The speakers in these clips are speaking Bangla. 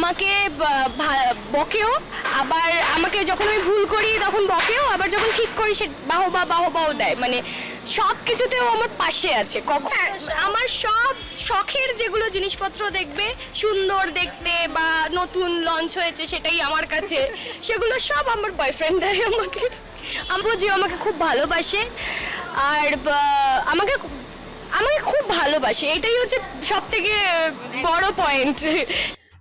আমাকে বকেও। আবার আমাকে যখন আমি ভুল করি তখন বকেও। আবার যখন ঠিক করি সে বাহবা বাহবাও দেয়। মানে সব কিছুতেও আমার পাশে আছে। কখন আমার সব শখের যেগুলো জিনিসপত্র দেখবে সুন্দর দেখতে বা নতুন লঞ্চ হয়েছে সেটাই আমার কাছে। সেগুলো সব আমার বয়ফ্রেন্ড দেয় আমাকে। আমার যে আমাকে খুব ভালোবাসে। আর আমাকে আমাকে খুব ভালোবাসে। এটাই হচ্ছে সব থেকে বড় পয়েন্ট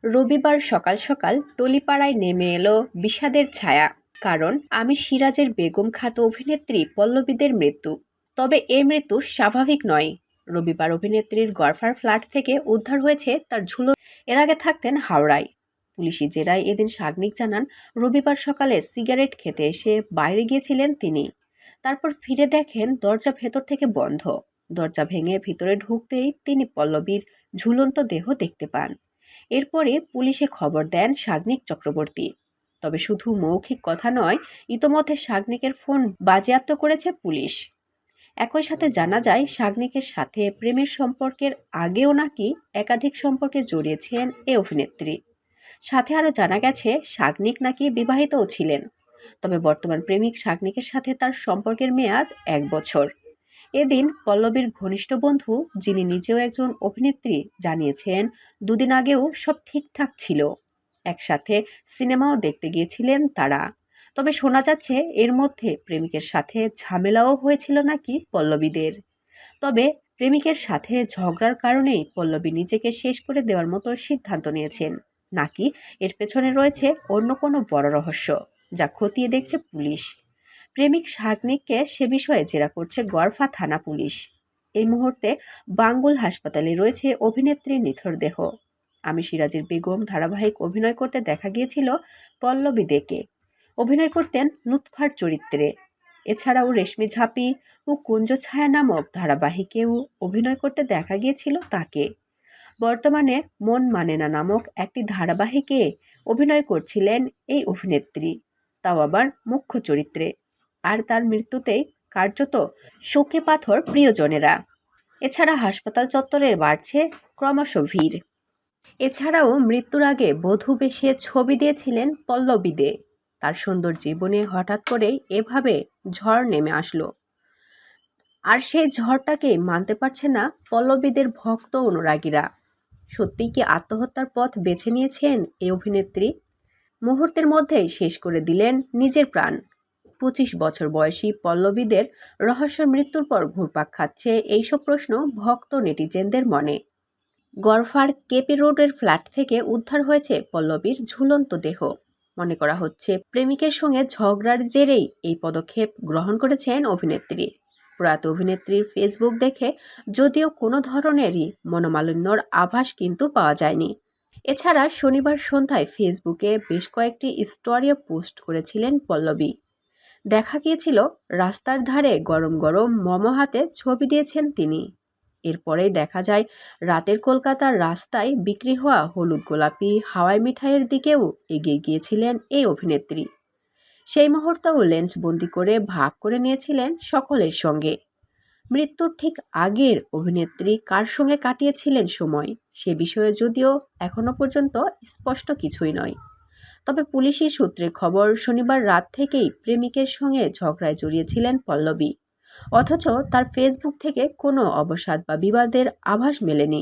রবিবার সকাল সকাল টলিপাড়ায় নেমে এলো বিষাদের ছায়া। কারণ, আমি সিরাজের বেগম খাত অভিনেত্রী পল্লবীদের মৃত্যু। তবে এ মৃত্যু স্বাভাবিক নয়। রবিবার অভিনেত্রীর গরফার ফ্ল্যাট থেকে উদ্ধার হয়েছে তার ঝুলো। এর আগে থাকতেন হাওড়ায়। পুলিশি জেরায় এদিন সাগনিক জানান, রবিবার সকালে সিগারেট খেতে এসে বাইরে গিয়েছিলেন তিনি। তারপর ফিরে দেখেন দরজা ভেতর থেকে বন্ধ। দরজা ভেঙে ভিতরে ঢুকতেই তিনি পল্লবীর ঝুলন্ত দেহ দেখতে পান। এরপরে পুলিশে খবর দেন সাগ্নিক চক্রবর্তী। তবে শুধু মৌখিক কথা নয়, ইতোমধ্যে সাগ্নিকের ফোন বাজেয়াপ্ত করেছে পুলিশ। একই সাথে জানা যায়, সাগ্নিকের সাথে প্রেমের সম্পর্কের আগেও নাকি একাধিক সম্পর্কে জড়িয়েছেন এ অভিনেত্রী। সাথে আরও জানা গেছে, সাগ্নিক নাকি বিবাহিতও ছিলেন। তবে বর্তমান প্রেমিক সাগ্নিকের সাথে তার সম্পর্কের মেয়াদ এক বছর। এদিন পল্লবীর ঘনিষ্ঠ বন্ধু, যিনি নিজেও একজন অভিনেত্রী, জানিয়েছেন, দুদিন আগেও সব ঠিকঠাক ছিল। একসাথে সিনেমাও দেখতে গিয়েছিলেন তারা। তবে শোনা যাচ্ছে, এর মধ্যে প্রেমিকের সাথে ঝামেলাও হয়েছিল নাকি পল্লবীদের। তবে প্রেমিকের সাথে ঝগড়ার কারণেই পল্লবী নিজেকে শেষ করে দেওয়ার মতো সিদ্ধান্ত নিয়েছেন। নাকি এর পেছনে রয়েছে অন্য কোনো বড় রহস্য, যা খতিয়ে দেখছে পুলিশ? প্রেমিক সাগনিককে সে বিষয়ে জেরা করছে গরফা থানা পুলিশ। এই মুহূর্তে বাঙ্গুল হাসপাতালে রয়েছে অভিনেত্রীর নিথর দেহ। আমি সিরাজের বেগম ধারাবাহিক অভিনয় করতে দেখা গিয়েছিল পল্লবী দেকে। অভিনয় করতেন লুৎফার চরিত্রে। এছাড়াও রেশমি ঝাঁপি ও কুঞ্জ ছায়া নামক ধারাবাহিকেও অভিনয় করতে দেখা গিয়েছিল তাকে। বর্তমানে মন মানে না নামক একটি ধারাবাহিকে অভিনয় করছিলেন এই অভিনেত্রী। তাও আবার মুখ্য চরিত্রে। আর তার মৃত্যুতে কার্যত শোকে পাথর প্রিয়জনেরা। এছাড়া হাসপাতাল চত্বরের বাড়ছে ক্রমশ ভিড়। এছাড়াও মৃত্যুর আগে বধূ বেশে ছবি দিয়েছিলেন পল্লবী দে। তার সুন্দর জীবনে হঠাৎ করেই এভাবে ঝড় নেমে আসলো। আর সেই ঝড়টাকে মানতে পারছে না পল্লবীদের ভক্ত অনুরাগীরা। সত্যিই কি আত্মহত্যার পথ বেছে নিয়েছেন এই অভিনেত্রী? মুহূর্তের মধ্যেই শেষ করে দিলেন নিজের প্রাণ। পঁচিশ বছর বয়সী পল্লবীদের রহস্য মৃত্যুর পর ঘুরপাক খাচ্ছে এইসব প্রশ্ন ভক্ত নেটিজেনদের মনে। গরফার কেপি রোডের ফ্ল্যাট থেকে উদ্ধার হয়েছে পল্লবীর ঝুলন্ত দেহ। মনে করা হচ্ছে, প্রেমিকের সঙ্গে ঝগড়ার জেরেই এই পদক্ষেপ গ্রহণ করেছেন অভিনেত্রী। প্রয়াত অভিনেত্রীর ফেসবুক দেখে যদিও কোনো ধরনেরই মনোমালিন্যর আভাস কিন্তু পাওয়া যায়নি। এছাড়া শনিবার সন্ধ্যায় ফেসবুকে বেশ কয়েকটি স্টোরিও পোস্ট করেছিলেন পল্লবী। দেখা গিয়েছিল, রাস্তার ধারে গরম গরম মোমো হাতে ছবি দিয়েছেন তিনি। এরপরেই দেখা যায়, রাতের কলকাতার রাস্তায় বিক্রি হওয়া হলুদ গোলাপি, হাওয়াই মিঠাইয়ের দিকেও এগিয়ে গিয়েছিলেন এই অভিনেত্রী। সেই মুহূর্তেও লেন্স বন্দি করে ভাগ করে নিয়েছিলেন সকলের সঙ্গে। মৃত্যুর ঠিক আগের অভিনেত্রী কার সঙ্গে কাটিয়েছিলেন সময়, সে বিষয়ে যদিও এখনও পর্যন্ত স্পষ্ট কিছুই নয়। তবে পুলিশি সূত্রে খবর, শনিবার রাত থেকেই প্রেমিকের সঙ্গে ঝগড়ায় জড়িয়েছিলেন পল্লবী। অথচ তার ফেসবুক থেকে কোনো অবসাদ বা বিবাদের আভাস মেলেনি।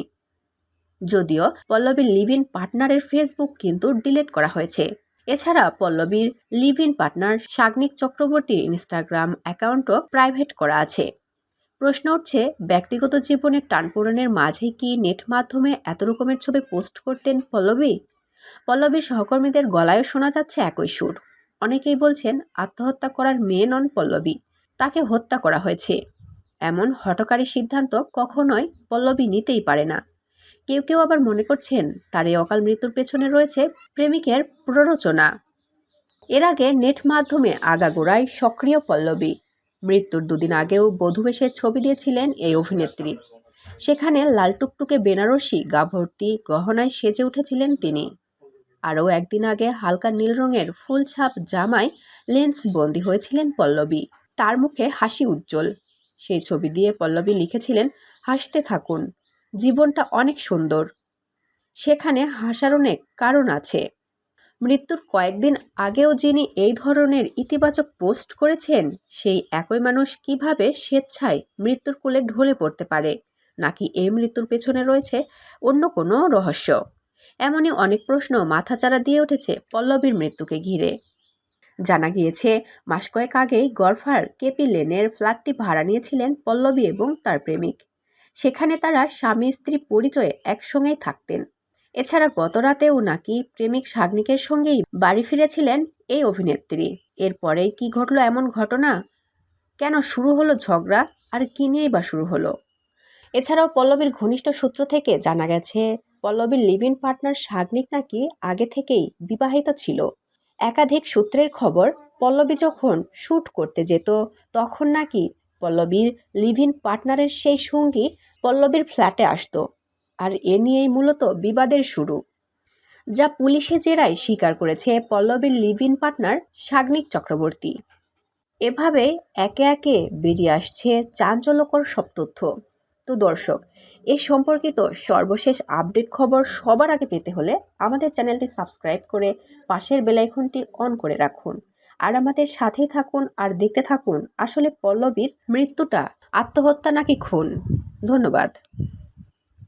যদিও পল্লবীর লিভ ইন পার্টনারের ফেসবুক কিন্তু ডিলিট করা হয়েছে। এছাড়া পল্লবীর লিভ ইন পার্টনার সাগ্নিক চক্রবর্তীর ইনস্টাগ্রাম অ্যাকাউন্টও প্রাইভেট করা আছে। প্রশ্ন উঠছে, ব্যক্তিগত জীবনের টানপোড়েনের মাঝে কি নেট মাধ্যমে এত রকমের ছবি পোস্ট করতেন পল্লবী? পল্লবীর সহকর্মীদের গলায়ও শোনা যাচ্ছে একই সুর। অনেকেই বলছেন, আত্মহত্যা করার মেয়ে নন পল্লবী, তাকে হত্যা করা হয়েছে। এমন হঠকারী সিদ্ধান্ত কখনোই পল্লবী নিতেই পারে না। কেউ কেউ আবার মনে করছেন, তার এই অকাল মৃত্যুর পেছনে রয়েছে প্রেমিকের প্ররোচনা। এর আগে নেট মাধ্যমে আগাগোড়ায় সক্রিয় পল্লবী। মৃত্যুর দুদিন আগেও বধূবেশের ছবি দিয়েছিলেন এই অভিনেত্রী। সেখানে লাল টুকটুকে বেনারসি গা ভর্তি গহনায় সেজে উঠেছিলেন তিনি। আরও একদিন আগে হালকা নীল রঙের ফুলছাপ জামায় লেন্স বন্দী হয়েছিলেন পল্লবী। তার মুখে হাসি উজ্জ্বল। সেই ছবি দিয়ে পল্লবী লিখেছিলেন, হাসতে থাকুন, জীবনটা অনেক সুন্দর। সেখানে হাসার অনেক কারণ আছে। মৃত্যুর কয়েকদিন আগেও যিনি এই ধরনের ইতিবাচক পোস্ট করেছেন, সেই একই মানুষ কীভাবে স্বেচ্ছায় মৃত্যুর কোলে ঢলে পড়তে পারে? নাকি এই মৃত্যুর পেছনে রয়েছে অন্য কোনো রহস্য? এমনই অনেক প্রশ্ন মাথাচাড়া দিয়ে উঠেছে পল্লবীর মৃত্যুকে ঘিরে। জানা গিয়েছে, মাস কয়েক আগেই গলফার কেপি লেনের ফ্ল্যাটটি ভাড়া নিয়েছিলেন পল্লবী এবং তার প্রেমিক। সেখানে তারা স্বামী স্ত্রী পরিচয়ে একসঙ্গেই থাকতেন। এছাড়া গত রাতেও নাকি প্রেমিক সাগ্নিকের সঙ্গেই বাড়ি ফিরেছিলেন এই অভিনেত্রী। এরপরেই কি ঘটলো এমন ঘটনা? কেন শুরু হলো ঝগড়া? আর কি নিয়েই বা শুরু হলো? এছাড়াও পল্লবীর ঘনিষ্ঠ সূত্র থেকে জানা গেছে পল্লবীর লিভ ইন পার্টনার সাগ্নিক নাকি আগে থেকেই বিবাহিত ছিল। একাধিক সূত্রের খবর, পল্লবী যখন শ্যুট করতে যেত, তখন নাকি পল্লবীর লিভ ইন পার্টনারের সেই সঙ্গী পল্লবীর ফ্ল্যাটে আসতো আর এ নিয়েই মূলত বিবাদের শুরু। যা পুলিশে জেরায় স্বীকার করেছে পল্লবীর live in partner Sagnik Chakraborty. এভাবে একে একে বেরিয়ে আসছে চাঞ্চল্যকর সব তথ্য। তো দর্শক, এ সম্পর্কিত সর্বশেষ আপডেট খবর সবার আগে পেতে হলে আমাদের চ্যানেলটি সাবস্ক্রাইব করে পাশের বেলাইকনটি অন করে রাখুন। আর আমাদের সাথেই থাকুন আর দেখতে থাকুন আসলে পল্লবীর মৃত্যুটা, আত্মহত্যা নাকি খুন? ধন্যবাদ।